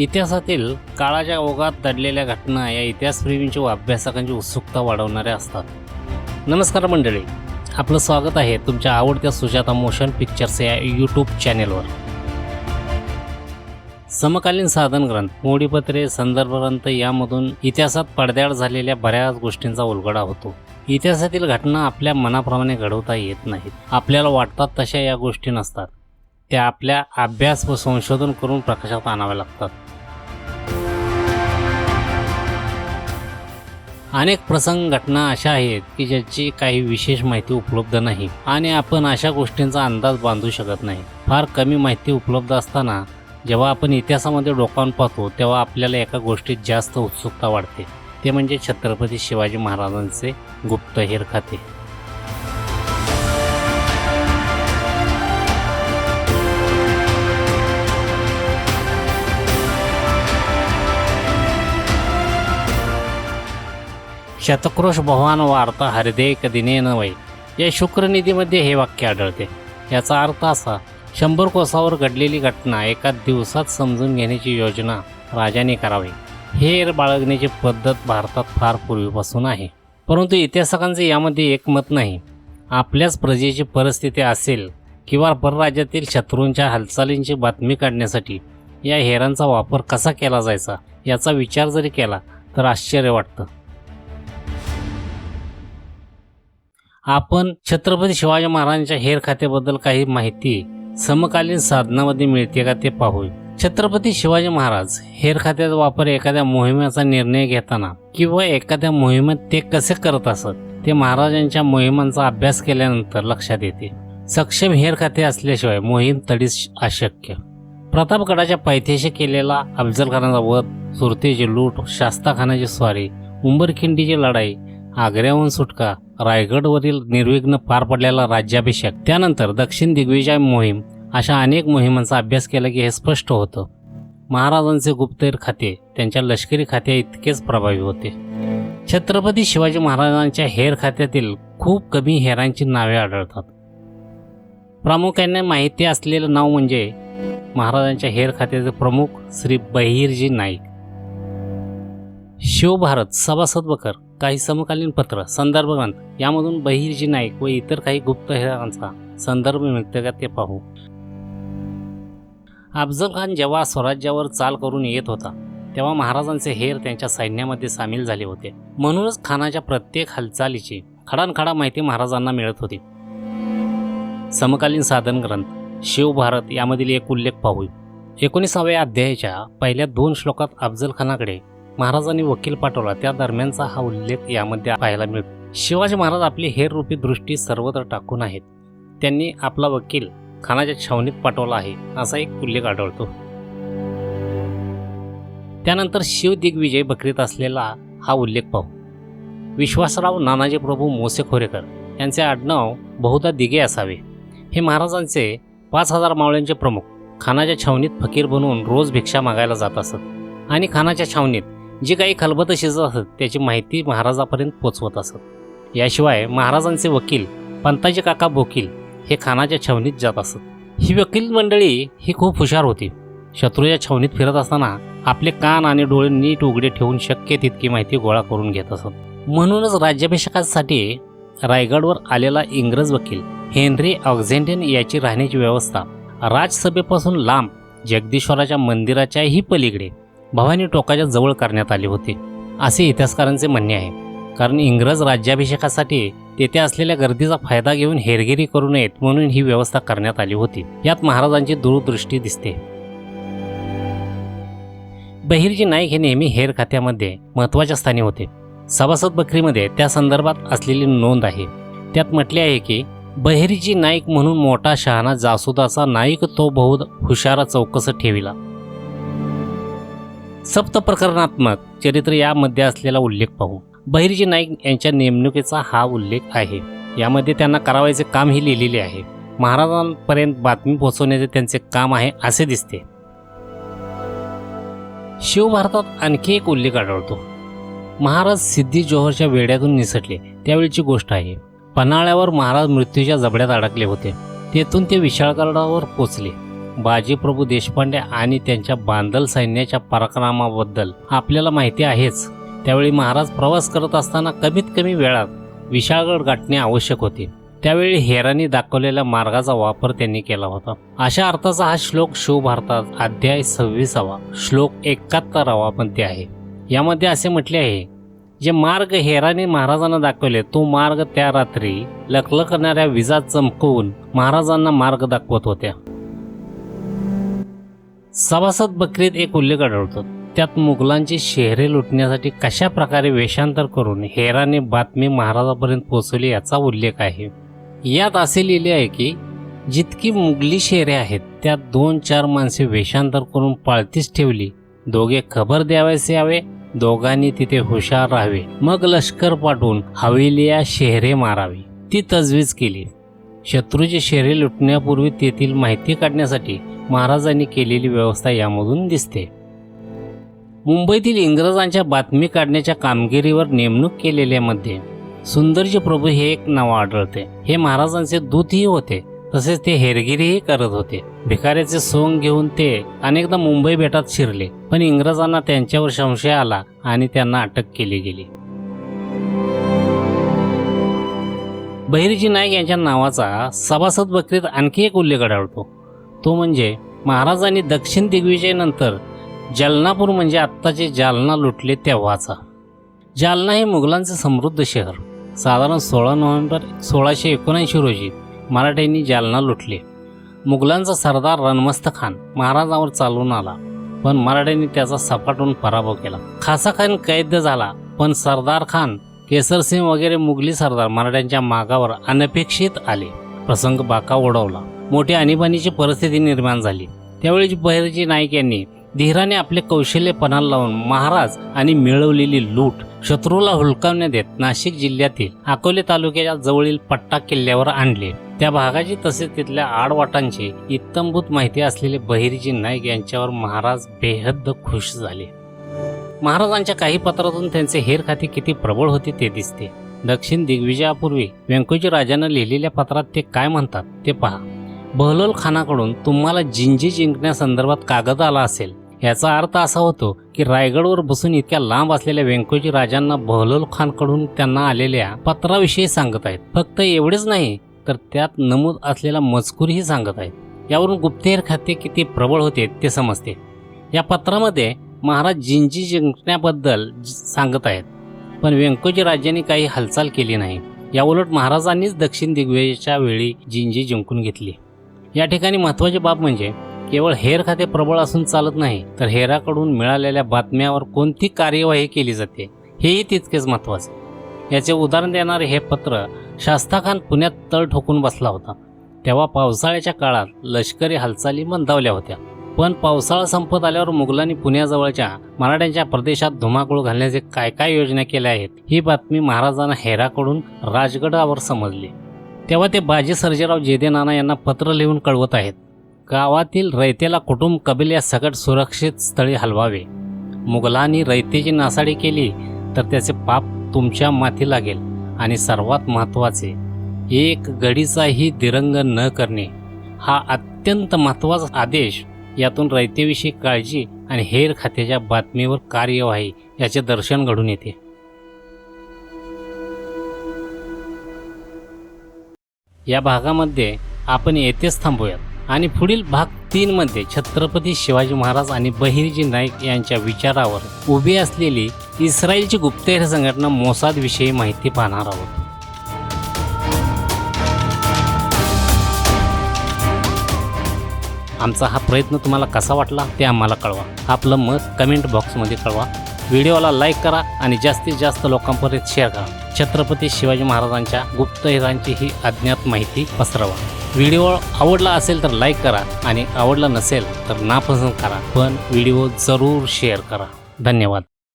इतिहासातील काळाच्या ओघात दडलेल्या घटना या इतिहासप्रेमींची व अभ्यासकांची उत्सुकता वाढवणाऱ्या असतात. नमस्कार मंडळी. आपलं स्वागत आहे तुमच्या आवडत्या सुजाता मोशन पिक्चर्स या यूट्यूब चॅनेलवर समकालीन साधन ग्रंथ मोडीपत्रे संदर्भ ग्रंथ यामधून इतिहासात पडद्याड झालेल्या बऱ्याच गोष्टींचा उलगडा होतो. इतिहासातील घटना आपल्या मनाप्रमाणे घडवता येत नाहीत. आपल्याला वाटतात तशा या गोष्टी नसतात. त्या आपल्या अभ्यास व संशोधन करून प्रकाशात आणाव्या लागतात. अनेक प्रसंग घटना अशा आहेत की ज्याची काही विशेष माहिती उपलब्ध नाही आणि आपण अशा गोष्टींचा अंदाज बांधू शकत नाही. फार कमी माहिती उपलब्ध असताना जेव्हा आपण इतिहासामध्ये डोकावून पाहतो तेव्हा आपल्याला एका गोष्टीत जास्त उत्सुकता वाढते. ते म्हणजे छत्रपती शिवाजी महाराजांचे गुप्तहेर खाते. शतक्रोश भवान वार्ता हृदय कदिने नवय या शुक्रनिधीमध्ये हे वाक्य आढळते. याचा अर्थ असा शंभर कोसावर घडलेली घटना एका दिवसात समजून घेण्याची योजना राजाने करावी. हेर बाळगण्याची पद्धत भारतात फार पूर्वीपासून आहे. परंतु इतिहासकांचे यामध्ये एकमत नाही. आपल्याच प्रजेची परिस्थिती असेल किंवा परराज्यातील शत्रूंच्या हालचालींची बातमी काढण्यासाठी या हेरांचा वापर कसा केला जायचा याचा विचार जरी केला तर आश्चर्य वाटतं. आपण छत्रपती शिवाजी महाराजांच्या हेर खात्याबद्दल काही माहिती समकालीन साधनामध्ये मिळते का ते पाहू छत्रपती शिवाजी महाराज हेर खात्याचा वापर एखाद्या मोहिमेचा निर्णय घेताना किंवा एखाद्या मोहिमेत ते कसे करत असत ते महाराजांच्या मोहिमांचा अभ्यास केल्यानंतर लक्षात येते. सक्षम हेर खाते असल्याशिवाय मोहीम तडीस अशक्य. प्रतापगडाच्या पायथ्याशी केलेला अफजलखानाचा वध सुरतेची लूट शास्ताखानाची स्वारी उंबरखिंडीची लढाई आग्र्याहून सुटका रायगडवरील निर्विघ्न पार पडलेला राज्याभिषेक. त्यानंतर दक्षिण दिग्विजय मोहीम अशा अनेक मोहिमांचा अभ्यास केला की हे स्पष्ट होतं. महाराजांचे गुप्तहेर खाते त्यांच्या लष्करी खात्या इतकेच प्रभावी होते. छत्रपती शिवाजी महाराजांच्या हेर खात्यातील खूप कमी हेरांची नावे आढळतात. प्रामुख्याने माहिती असलेलं नाव म्हणजे महाराजांच्या हेर खात्याचे प्रमुख श्री बहिरजी नाईक. शिवभारत सभासद बकर काही समकालीन पत्र संदर्भ ग्रंथ यामधून बहिर्जी नाईक व इतर काही गुप्तहेरांचा संदर्भ मिळते का ते पाहू. अफजल खान जेव्हा स्वराज्यावर चाल करून येत होता तेव्हा महाराजांचे हेर त्यांच्या सैन्यामध्ये सामील झाले होते. म्हणूनच खानाच्या प्रत्येक हालचालीची खडानखडा माहिती महाराजांना मिळत होती. समकालीन साधन ग्रंथ शिवभारत यामधील एक उल्लेख पाहू एकोणीसाव्या अध्यायाच्या पहिल्या दोन श्लोकात अफजल खानाकडे महाराजांनी वकील पाठवला. त्या दरम्यानचा हा उल्लेख यामध्ये पाहायला मिळतो. शिवाजी महाराज आपली हेररूपी दृष्टी सर्वत्र टाकून आहेत. त्यांनी आपला वकील खानाच्या छावणीत पाठवला आहे असा एक उल्लेख आढळतो. त्यानंतर शिव दिग्विजय बकरीत असलेला हा उल्लेख पाहू. विश्वासराव नानाजी प्रभू मोसे खोरेकर यांचे आडनाव बहुधा दिगे असावे. हे महाराजांचे पाच हजार मावळ्यांचे प्रमुख. खानाच्या छावणीत फकीर बनवून रोज भिक्षा मागायला जात असत. आणि खानाच्या छावणीत जे काही खलबत शिजत असत त्याची माहिती महाराजापर्यंत पोचवत असत. याशिवाय महाराजांचे वकील पंताजी काका बोकील हे खानाच्या छावणीत जात असत. ही वकील मंडळी ही खूप हुशार होती. शत्रूच्या छावणीत फिरत असताना आपले कान आणि डोळे नीट उघडे ठेवून शक्य तितकी माहिती गोळा करून घेत असत. म्हणूनच राज्याभिषेकासाठी रायगडवर आलेला इंग्रज वकील हेनरी ऑक्झेंटेन याची राहण्याची व्यवस्था राजसभेपासून लांब जगदीश्वराच्या मंदिराच्याही पलीकडे भवानी टोकाच्या जवळ करण्यात आली होती. असे इतिहासकारांचे म्हणणे आहे. कारण इंग्रज राज्याभिषेकासाठी तेथे असलेल्या गर्दीचा फायदा घेऊन हेरगिरी करू नयेत म्हणून ही व्यवस्था करण्यात आली होती. यात महाराजांची दूरदृष्टी दिसते. बहिरजी नाईक हे नेहमी हेर खात्यामध्ये महत्त्वाच्या स्थानी होते. सभासद बकरीमध्ये त्या संदर्भात असलेली नोंद आहे. त्यात म्हटले आहे की बहिरजी नाईक म्हणून मोठा शहाणा जासुदाचा नाईक तो बहुत हुशारा चौकस ठेविला. सप्त प्रकरणात्मक चरित्र यामध्ये असलेला उल्लेख पाहू. बहिरजी नाईक यांच्या नेमणुकीचा हा उल्लेख आहे. यामध्ये त्यांना करावायचे काम ही लिहिलेले आहे. महाराजांपर्यंत बातमी पोहोचवण्याचे त्यांचे काम आहे असे दिसते. शिवभारतात आणखी एक उल्लेख आढळतो. महाराज सिद्धी जोहरच्या वेड्यातून निसटले. त्यावेळीची गोष्ट आहे. पन्हाळ्यावर महाराज मृत्यूच्या जबड्यात अडकले होते. तेथून ते विशाळगडावर पोचले. बाजीप्रभू देशपांडे आणि त्यांच्या बांदल सैन्याच्या पराक्रमाबद्दल आपल्याला माहिती आहेच. त्यावेळी महाराज प्रवास करत असताना कमीत कमी वेळात विशाळगड गाठणे आवश्यक होते. त्यावेळी हेरांनी दाखवलेल्या मार्गाचा वापर त्यांनी केला होता. अशा अर्थाचा हा श्लोक शिवभारतात अध्याय सव्वीसावा श्लोक एकाहत्तरावा पण ते आहे. यामध्ये असे म्हटले आहे जे मार्ग हेराने महाराजांना दाखवले तो मार्ग त्या रात्री लखलखणाऱ्या विजा चमकवून महाराजांना मार्ग दाखवत होत्या. सभासद बकरीत एक उल्लेख आढळतो. त्यात मुघलांची शहरे लुटण्यासाठी कशा प्रकारे वेषांतर करून हेराने बातमी महाराजापर्यंत पोहोचवली याचा उल्लेख आहे. यात असे लिहिले आहे की जितकी मुघली शहरे आहेत त्यात दोन चार माणसे वेषांतर करून पाळतीच ठेवली. दोघे खबर द्यावयाचे यावे दोघांनी तिथे हुशार राहावे. मग लष्कर पाठवून हवेलिया शहरे मारावी. ती तजवीज केली. शत्रूची शहरे लुटण्यापूर्वी तेथील माहिती काढण्यासाठी महाराजांनी केलेली व्यवस्था यामधून दिसते. मुंबईतील इंग्रजांच्या बातमी काढण्याच्या कामगिरीवर नेमणूक केलेल्यामध्ये सुंदरजी प्रभू हे एक नाव आढळते. हे महाराजांचे दूतही होते तसेच ते हेरगिरीही करत होते. भिकाऱ्याचे सोंग घेऊन ते अनेकदा मुंबई बेटात शिरले पण इंग्रजांना त्यांच्यावर संशय आला आणि त्यांना अटक केली गेली. बहिर्जी नाईक यांच्या नावाचा सभासद बकरीत आणखी एक उल्लेख आढळतो. तो म्हणजे महाराजांनी दक्षिण दिग्विजयनंतर जालनापूर म्हणजे आत्ताचे जालना लुटले तेव्हाचा. जालना हे मुघलांचे समृद्ध शहर. साधारण सोळा नोव्हेंबर सोळाशे एकोणऐंशी रोजी मराठ्यांनी जालना लुटले. मुघलांचा सरदार रणमस्त खान महाराजांवर चालून आला पण मराठ्यांनी त्याचा सपाटून पराभव केला. खासा खान कैद झाला पण सरदार खान केसरसिंह वगैरे मुघली सरदार मराठ्यांच्या मागावर अनपेक्षित आले. प्रसंग बाका ओढवला. मोठी आणीबाणीची परिस्थिती निर्माण झाली. त्यावेळी बहिरजी नाईक यांनी धीराने आपले कौशल्य पणाला लावून महाराज आणि मिळवलेली लूट शत्रूला हुलकावण्यात देत नाशिक जिल्ह्यातील अकोले तालुक्याच्या जवळील पट्टा किल्ल्यावर आणले. त्या भागाची तसेच तिथल्या आडवाटांची इत्तंभूत माहिती असलेले बहिरजी नाईक यांच्यावर महाराज बेहद्द खुश झाले. महाराजांच्या काही पत्रातून त्यांचे हेर खाते किती प्रबळ होते ते दिसते. दक्षिण दिग्विजयापूर्वी व्यंकोजी राजानं लिहिलेल्या पत्रात ते काय म्हणतात ते पहा. बहलोल खानाकडून तुम्हाला जिंजी जिंकण्यासंदर्भात कागद आला असेल. याचा अर्थ असा होतो की रायगडवर बसून इतक्या लांब असलेल्या व्यंकोजी राजांना बहलोल खानकडून त्यांना आलेल्या पत्राविषयी सांगत आहेत. फक्त एवढेच नाही तर त्यात नमूद असलेला मजकूरही सांगत आहेत. यावरून गुप्तहेर खाते किती प्रबळ होते ते समजते. या पत्रामध्ये महाराज जिंजी जिंकण्याबद्दल सांगत आहेत. पण व्यंकोजी राजांनी काही हालचाल केली नाही. याउलट महाराजांनीच दक्षिण दिग्विजयच्या वेळी जिंजी जिंकून घेतली. या ठिकाणी महत्त्वाची बाब म्हणजे केवळ हेर खाते प्रबळ असून चालत नाही तर हेराकडून मिळालेल्या बातम्यावर कोणती कार्यवाही केली जाते हेही तितकेच महत्त्वाचे याचे उदाहरण देणारे हे पत्र शास्ताखान पुण्यात तळ ठोकून बसला होता. तेव्हा पावसाळ्याच्या काळात लष्करी हालचाली मंदावल्या होत्या. पण पावसाळा संपत आल्यावर मुघलांनी पुण्याजवळच्या मराठ्यांच्या प्रदेशात धुमाकूळ घालण्याचे काय काय योजना केल्या आहेत ही बातमी महाराजांना हेराकडून राजगडावर समजली. तेव्हा ते बाजी सर्जेराव जेदे नाना यांना पत्र लिहून कळवत आहेत. गावातील रयतेला कुटुंब कबिल्या सकट सुरक्षित स्थळी हलवावे. मुघलांनी रयतेची नासाडी केली तर त्याचे पाप तुमच्या माथी लागेल आणि सर्वात महत्त्वाचे एक गडीचाही दिरंग न करणे. हा अत्यंत महत्त्वाचा आदेश यातून रयतेविषयी काळजी आणि हेर खात्याच्या बातमीवर कार्यवाही याचे दर्शन घडून येते. या भागामध्ये आपण येथेच थांबूयात. आणि पुढील भाग तीनमध्ये छत्रपती शिवाजी महाराज आणि बहिर्जी नाईक यांच्या विचारावर उभी असलेली इस्रायलची गुप्तहेर संघटना मोसादविषयी माहिती पाहणार आहोत. आमचा हा प्रयत्न तुम्हाला कसा वाटला ते आम्हाला कळवा. आपलं मत कमेंट बॉक्समध्ये कळवा. व्हिडिओला लाईक करा आणि जास्तीत जास्त लोकांपर्यंत शेअर करा. छत्रपती शिवाजी महाराजांच्या गुप्तहेरांची ही अज्ञात माहिती पसरवा. व्हिडिओ आवडला असेल तर लाईक करा आणि आवडला नसेल तर नापसंत करा. पण व्हिडिओ जरूर शेअर करा. धन्यवाद.